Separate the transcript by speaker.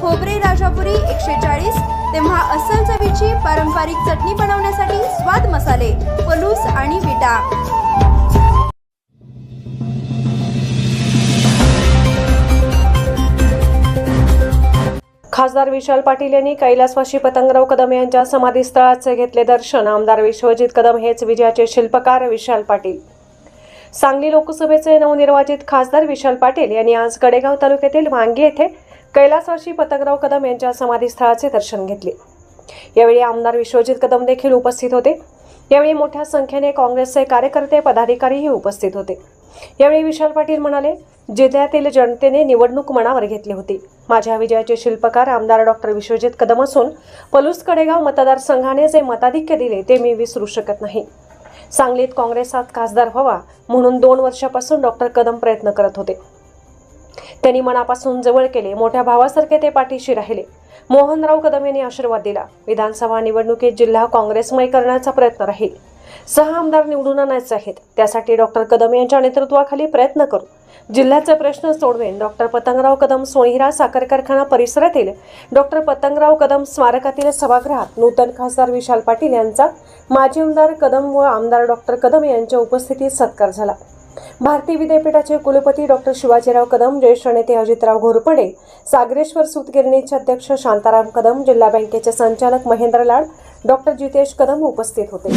Speaker 1: खोबरे राजापुरी एकशे चाळीस. तेव्हा अस्सल चवीची पारंपरिक चटणी बनवण्यासाठी स्वाद मसाले पलूस आणि विटा.
Speaker 2: खासदार विशाल पाटील यांनी कैलासवासी पतंगराव कदम यांच्या समाधीस्थळाचे घेतले दर्शन. आमदार विश्वजित कदम हेच विजयाचे शिल्पकार विशाल पाटील. सांगली लोकसभेचे नवनिर्वाचित खासदार विशाल पाटील यांनी आज कडेगाव तालुक्यातील वांगी येथे कैलासवाशी पतंगराव कदम यांच्या समाधीस्थळाचे दर्शन घेतले. यावेळी आमदार विश्वजित कदम देखील उपस्थित होते. यावेळी मोठ्या संख्येने काँग्रेसचे कार्यकर्ते पदाधिकारीही उपस्थित होते. यावेळी विशाल पाटील म्हणाले जिल्ह्यातील जनतेने निवडणूक मनावर घेतली होती. माझ्या विजयाचे शिल्पकार आमदार डॉक्टर विश्वजित कदम असून पलूस कडेगाव मतदारसंघाने जे मताधिक्य दिले ते मी विसरू शकत नाही. सांगलीत काँग्रेसात खासदार व्हावा म्हणून दोन वर्षापासून डॉक्टर कदम प्रयत्न करत होते. त्यांनी मनापासून जवळ केले. मोठ्या भावासारखे ते पाठीशी राहिले. मोहनराव कदम यांनी आशीर्वाद दिला. विधानसभा निवडणुकीत जिल्हा काँग्रेसमय करण्याचा प्रयत्न राहील. सहा आमदार निवडून आणायचे आहेत. त्यासाठी डॉक्टर कदम यांच्या नेतृत्वाखाली प्रयत्न करू. जिल्ह्याचे प्रश्न सोडवेन. डॉक्टर पतंगराव कदम सोहिरा साखर कारखाना परिसरातील डॉक्टर पतंगराव कदम स्मारकातील सभागृहात नूतन खासदार विशाल पाटील यांचा माजी आमदार कदम व आमदार डॉक्टर कदम यांच्या उपस्थितीत सत्कार झाला. भारतीय विद्यापीठाचे कुलपती डॉक्टर शिवाजीराव कदम ज्येष्ठ नेते अजितराव घोरपडे सागरेश्वर सूतगिरणीचे अध्यक्ष शांताराम कदम जिल्हा बँकेचे संचालक महेंद्र लाड डॉक्टर जितेश कदम उपस्थित होते.